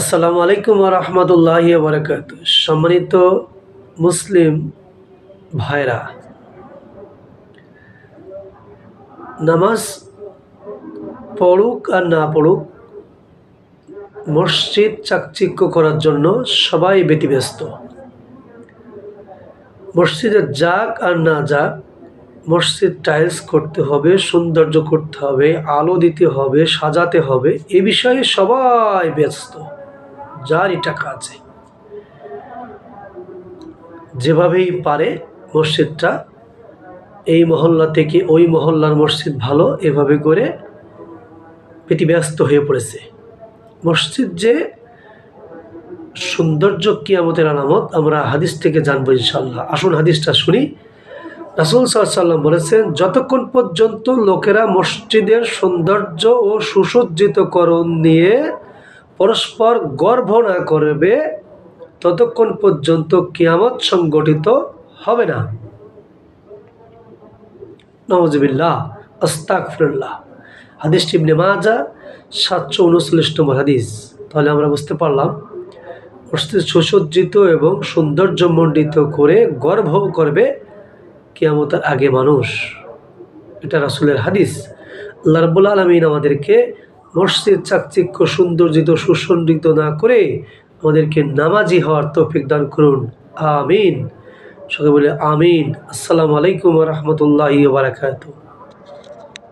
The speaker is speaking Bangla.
আসসালামু আলাইকুম রহমতুল্লাহ বরকাত সম্মানিত মুসলিম ভাইরা, নামাজ পড়ুক আর না পড়ুক, মসজিদ চাকচিক্য করার জন্য সবাই ব্যতিব্যস্ত। মসজিদে যাক আর না যাক, মসজিদ টাইলস করতে হবে, সৌন্দর্য করতে হবে, আলো দিতে হবে, সাজাতে হবে, এ বিষয়ে সবাই ব্যস্ত। যারই টাকা আছে। যেভাবেই পারে মসজিদটা, এই মহল্লা থেকে ওই মহল্লার মসজিদ ভালো, এভাবে করে ব্যতিব্যস্ত হয়ে পড়েছে। মসজিদ যে সৌন্দর্য কিয়ামতের আলামত, আমরা হাদিস থেকে জানব ইনশাল্লাহ আসুন হাদিসটা শুনি। রাসুল সাল্লাম বলেছেন, যতক্ষণ পর্যন্ত লোকেরা মসজিদের সৌন্দর্য ও সুসজ্জিতকরণ নিয়ে পরস্পর গর্ভ না করবে, ততক্ষণ পর্যন্ত কিয়ামত সংগঠিত হবে না। নওয়াজবিল্লাহ আস্তাকফিরুল্লাহ হাদিস টিবনে মাজা সাতশো উনচল্লিশ নম্বর হাদিস। তাহলে আমরা বুঝতে পারলাম সুসজ্জিত এবং সৌন্দর্যমণ্ডিত করে গর্ব করবে কিয়ামতের আগে মানুষ। এটা রাসুলের হাদিস। আল্লাহ রব্বুল আলমিন আমাদেরকে মসজিদ চাকচিক্য সৌন্দর্যিত সুসন্ডিত না করে আমাদেরকে নামাজি হওয়ার তৌফিক দান করুন। আমিন। সবাই বলে আমিন। আসসালামু আলাইকুম রহমতুল্লাহ বারাকাতু